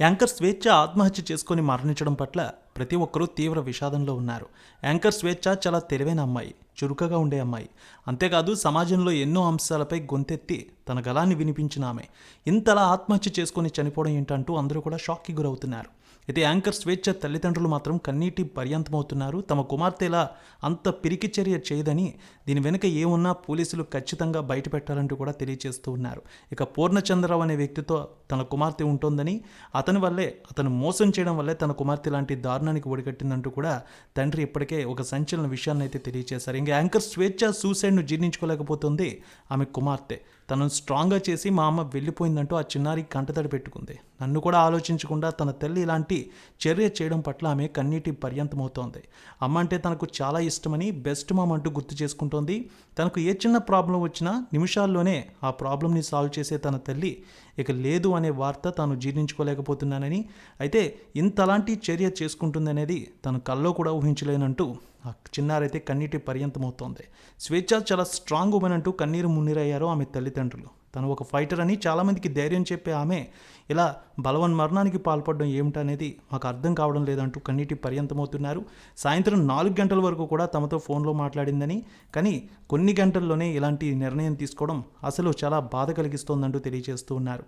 Anchor స్వేచ్ఛ ఆత్మహత్య చేసుకొని మరణించడం పట్ల ప్రతి ఒక్కరూ తీవ్ర విషాదంలో ఉన్నారు. యాంకర్ స్వేచ్ఛ చాలా తెలివైన అమ్మాయి చురుకగా ఉండే అమ్మాయి. అంతేకాదు సమాజంలో ఎన్నో అంశాలపై గొంతెత్తి తన గలాన్ని వినిపించిన ఆమె. ఇంతలా ఆత్మహత్య చేసుకొని చనిపోవడం ఏంటంటూ అందరూ కూడా షాక్కి గురవుతున్నారు. అయితే యాంకర్ స్వేచ్ఛ తల్లిదండ్రులు మాత్రం కన్నీటి పర్యంతమవుతున్నారు. తమ కుమార్తె ఇలా అంత పిరికి చర్య చేయదని దీని వెనుక ఏమున్నా పోలీసులు ఖచ్చితంగా బయటపెట్టాలంటూ కూడా తెలియజేస్తూ ఉన్నారు. ఇక పూర్ణచంద్రరావు అనే వ్యక్తితో తన కుమార్తె ఉంటుందని అతని వల్లే అతను మోసం చేయడం వల్లే తన కుమార్తె లాంటి దారుణానికి ఒడిగట్టిందంటూ కూడా తండ్రి ఇప్పటికే ఒక సంచలన విషయాన్ని అయితే తెలియజేశారు ఇంకా యాంకర్ స్వేచ్ఛ సూసైడ్ను జీర్ణించుకోలేకపోతుంది ఆమె కుమార్తె. తనను స్ట్రాంగ్గా చేసి మా అమ్మ వెళ్ళిపోయిందంటూ ఆ చిన్నారి కంటతడి పెట్టుకుంది. నన్ను కూడా ఆలోచించకుండా తన తల్లి ఇలాంటి చర్య చేయడం పట్ల ఆమె కన్నీటి పర్యంతమవుతోంది. అమ్మ అంటే తనకు చాలా ఇష్టమని బెస్ట్ మామ్ అంటూ గుర్తు చేసుకుంటోంది. తనకు ఏ చిన్న ప్రాబ్లం వచ్చినా నిమిషాల్లోనే ఆ ప్రాబ్లమ్ని సాల్వ్ చేసే తన తల్లి ఇక లేదు అనే వార్త తాను జీర్ణించుకోలేకపోతున్నానని అయితే ఇంతలాంటి చర్య చేసుకుంటుందనేది తన కల్లో కూడా ఊహించలేనంటూ ఆ చిన్నారైతే కన్నీటి పర్యంతమవుతోంది. స్వేచ్ఛ చాలా స్ట్రాంగ్ ఉమెన్ అంటూ కన్నీరు మున్నీరయ్యారు ఆమె తల్లిదండ్రులు. తను ఒక ఫైటర్ అని చాలామందికి ధైర్యం చెప్పే ఆమె ఇలా బలవన్ మరణానికి పాల్పడడం ఏమిటనేది మాకు అర్థం కావడం లేదంటూ కన్నీటి పర్యంతమవుతున్నారు. సాయంత్రం నాలుగు గంటల వరకు కూడా తమతో ఫోన్లో మాట్లాడిందని కానీ కొన్ని గంటల్లోనే ఇలాంటి నిర్ణయం తీసుకోవడం అసలు చాలా బాధ కలిగిస్తోందంటూ తెలియజేస్తూ ఉన్నారు.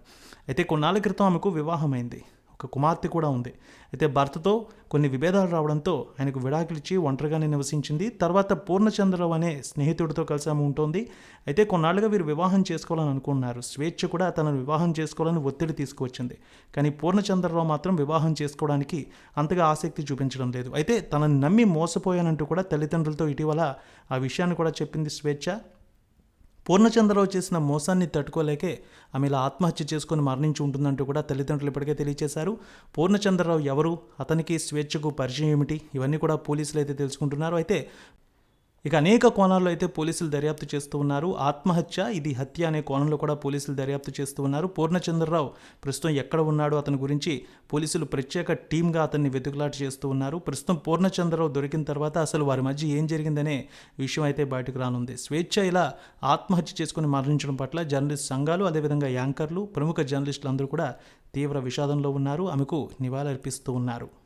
అయితే కొన్నాళ్ళ క్రితం ఆమెకు వివాహమైంది. ఒక కుమార్తె కూడా ఉంది. అయితే భర్తతో కొన్ని విభేదాలు రావడంతో ఆయనకు విడాకులిచ్చి ఒంటరిగానే నివసించింది. తర్వాత పూర్ణచంద్రరావు అనే స్నేహితుడితో కలిసి ఆమె ఉంటుంది. అయితే కొన్నాళ్ళుగా వీరు వివాహం చేసుకోవాలని అనుకున్నారు. స్వేచ్ఛ కూడా తనను వివాహం చేసుకోవాలని ఒత్తిడి తీసుకువచ్చింది. కానీ పూర్ణచంద్రరావు మాత్రం వివాహం చేసుకోవడానికి అంతగా ఆసక్తి చూపించడం లేదు. అయితే తనని నమ్మి మోసపోయానంటూ కూడా తల్లిదండ్రులతో ఇటీవల ఆ విషయాన్ని కూడా చెప్పింది స్వేచ్ఛ. పూర్ణచంద్రరావు చేసిన మోసాన్ని తట్టుకోలేకే ఆమె ఇలా ఆత్మహత్య చేసుకుని మరణించి ఉంటుందంటూ కూడా తల్లిదండ్రులు ఇప్పటికే తెలియజేశారు పూర్ణచంద్రరావు ఎవరు? అతనికి స్వేచ్ఛకు పరిచయం ఏమిటి? ఇవన్నీ కూడా పోలీసులు అయితే తెలుసుకుంటున్నారు. అయితే ఇక అనేక కోణాల్లో అయితే పోలీసులు దర్యాప్తు చేస్తూ ఉన్నారు. ఆత్మహత్య ఇది హత్య అనే కోణంలో కూడా పోలీసులు దర్యాప్తు చేస్తూ ఉన్నారు. పూర్ణచంద్రరావు ప్రస్తుతం ఎక్కడ ఉన్నాడో అతని గురించి పోలీసులు ప్రత్యేక టీంగా అతన్ని వెతుకులాట చేస్తూ ఉన్నారు. ప్రస్తుతం పూర్ణచంద్రరావు దొరికిన తర్వాత అసలు వారి మధ్య ఏం జరిగిందనే విషయం అయితే బయటకు రానుంది. స్వేచ్ఛ ఇలా ఆత్మహత్య చేసుకుని మరణించడం పట్ల జర్నలిస్ట్ సంఘాలు అదేవిధంగా యాంకర్లు ప్రముఖ జర్నలిస్టులు అందరూ కూడా తీవ్ర విషాదంలో ఉన్నారు. ఆమెకు నివాళులర్పిస్తూ ఉన్నారు.